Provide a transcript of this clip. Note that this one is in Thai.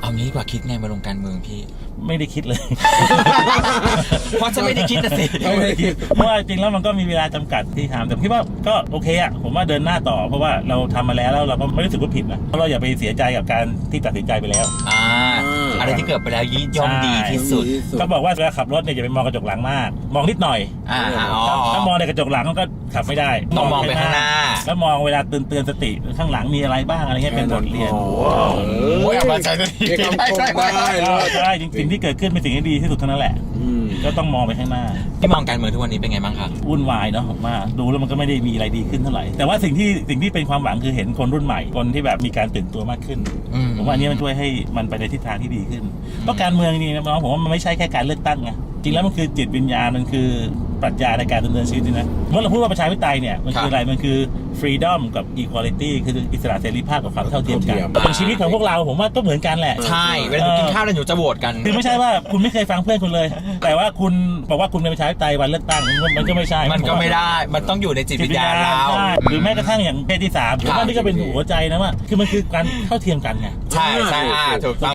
เอางี้ดีกว่าคิดไงมาลงการเมืองพี่ ไม่ได้คิดเลย เพราะจะไม่ได้คิดนะสิ ไม่ได้คิดเพราะว่าจริงแล้วมันก็มีเวลาจำกัดที่ทำแต่ผมคิดว่าก็โอเคอะผมว่าเดินหน้าต่อเพราะว่าเราทำมาแล้วแล้วเราก็ไม่รู้สึกว่าผิดนะเพราะเราอย่าไปเสียใจกับการที่ตัดสินใจไปแล้ว อ่า อะไรที่เกิดไปแล้วยี่ย่อมดีที่สุดเขาบอกว่าเวลาขับรถเนี่ยอย่าไปมองกระจกหลังมาก มองนิดหน่อยอ่าอ๋อถ้าถ้ามองในกระจกหลังก็ขับไม่ได้ต้องมองไปข้างหน้า แล้วมองเวลาเตือนเตือนสติข้างหลังมีอะไรบ้างอะไรเงี้ยเป็นบทเรียนโอ้ยเอามาใช้ได้ดีเรียกคำชมได้ก็ใช่จริงสิ่งที่เกิดขึ้นเป็นสิ่งที่ดีที่สุดเท่านั้นแหละอืม ก็ต้องมองไปข้างหน้า พี่มองการเมืองทุกวันนี้เป็นไงบ้างครับวุ่นวายเนาะผมว่าดูแล้วมันก็ไม่ได้มีอะไรดีขึ้นเท่าไหร่ แต่ว่าสิ่งที่สิ่งที่เป็นความหวังคือเห็นคนรุ่นใหม่คนที่แบบมีการตื่นตัวมากขึ้น อืม ผมว่าอันนี้มันช่วยให้มันไปในทิศทางที่ดีขึ้น เพราะการเมืองนี่นะน้องผมว่ามันไม่ใช่แค่การเลือกตั้งไงจริงแล้วมันคือจิตวิญญาณมันคือ ปรัชญาในการดำเนินชีวิตนี่นะเมื่อเราพูดว่าประชาธิปไตยเนี่ยมันคืออะไรมันคือ freedom กับ equality คืออิสระเสรีภาพกับความเท่าเทียมกันเท่าเทียมเป็นชีวิตของพวกเราผมว่าก็เหมือนกันแหละ ใช่เวลาหนูกินข้าวแล้วหนูจะโหวตกัน คือไม่ใช่ว่าคุณไม่เคยฟังเพื่อนคุณเลย แต่ว่าคุณบอกว่าคุณเป็นประชาธิปไตยวันเลือกตั้งมันก็มันก็ไม่ใช่ มันก็ไม่ได้ มันต้องอยู่ในจิตวิญญาณเราใช่หรือแม้กระทั่งอย่างเพศที่สามผมว่านี่ก็เป็นหัวใจนะว่าคือมันคือการเท่าเทียมกันไงใช่ใช่อ่าถูกต้อง